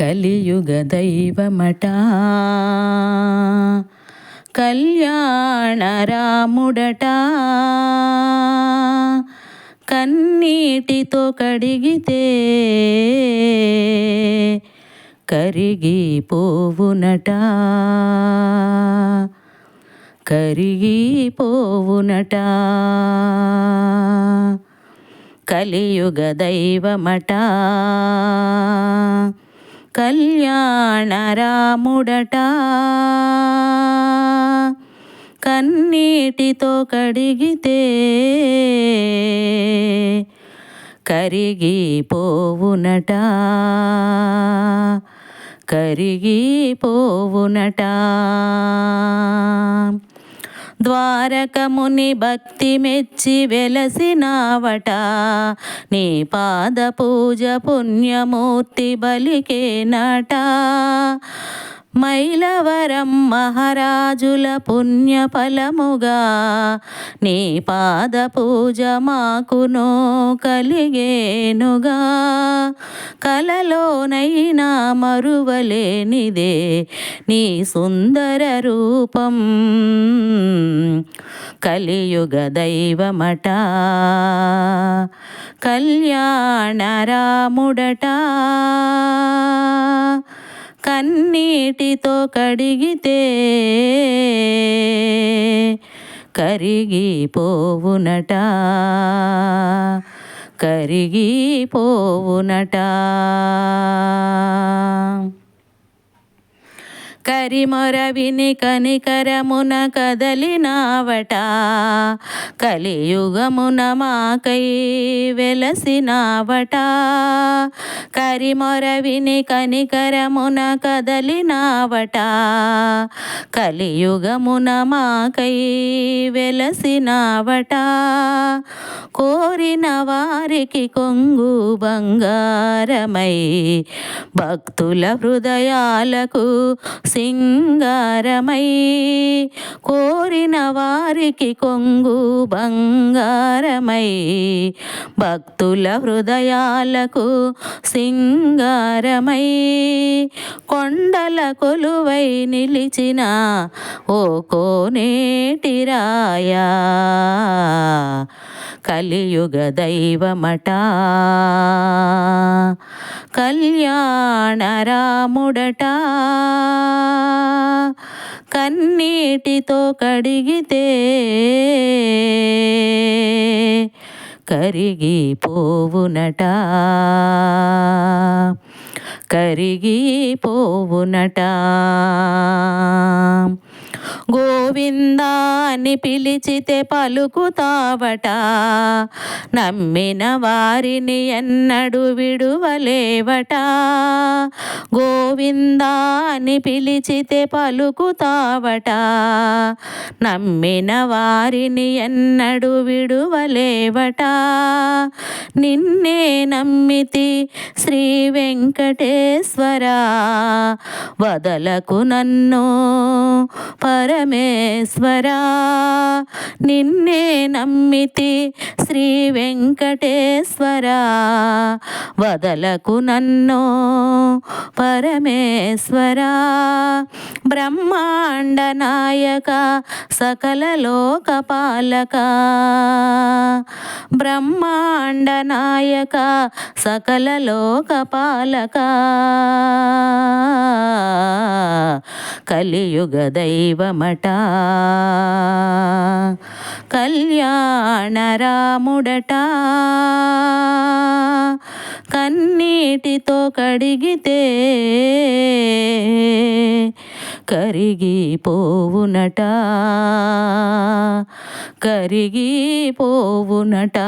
కలియుగ దైవమట కళ్యాణ రాముడట కన్నీటితో కడిగితే కరిగిపోవునట. కరిగిపోవునట. కలియుగ దైవమట కళ్యాణ రాముడట. కన్నీటితో కడిగితే కరిగిపోవునట. కరిగిపోవునట. ద్వారకముని భక్తి మెచ్చి వెలసినావట. నీ పాద పూజ పుణ్యమూర్తి బలికేనట మైలవరం మహారాజుల పుణ్య ఫలముగా నీ పాద పూజ మాకునో కలిగేనుగా. కలలోనైనా మరువలేనిదే నీ సుందర రూపం. కలియుగ దైవమట కళ్యాణ రాముడట. కన్నీటితో కడిగితే కరిగిపోవునట. కరిగిపోవునట. కరిమొర విని కనికరమున కదలినావట. కలియుగమున మాకై వెలసినావట. కరిమొర విని కనికరమున కదలినావట. కలియుగమున మాకై వెలసినావట. కోరిన వారికి కొంగు బంగారమై భక్తుల హృదయాలకు సింగారమై కోరిన వారికి కొంగు బంగారమై భక్తుల హృదయాలకు సింగారమై కొండల కొలువై నిలిచిన ఓ కోనేటిరాయా కలియుగ దైవమట కళ్యాణ రాముడట కన్నీటితో కడిగితే కరిగిపోవునట. కరిగిపోవునట. గోవిందాన్ని పిలిచితే పలుకుతావట. నమ్మిన వారిని ఎన్నడు విడువలేవట. గోవిందాన్ని పిలిచితే పలుకుతావట. నమ్మిన వారిని ఎన్నడు విడువలేవట. నిన్నే నమ్మితి శ్రీ వెంకటేశ్వర. వదలకు నన్ను పరమే వెంకటేశ్వరా నిన్నే నమ్మితి శ్రీ వెంకటేశ్వరా. వదలకు నన్ను పరమేశ్వరా. బ్రహ్మాండ నాయక సకల లోకపాలక బ్రహ్మాండ నాయక సకల లోకపాలక కలియుగ దైవమటా కళ్యాణ రాముడట కన్నీటితో కడిగితే కరిగిపోవునట. కరిగిపోవునట.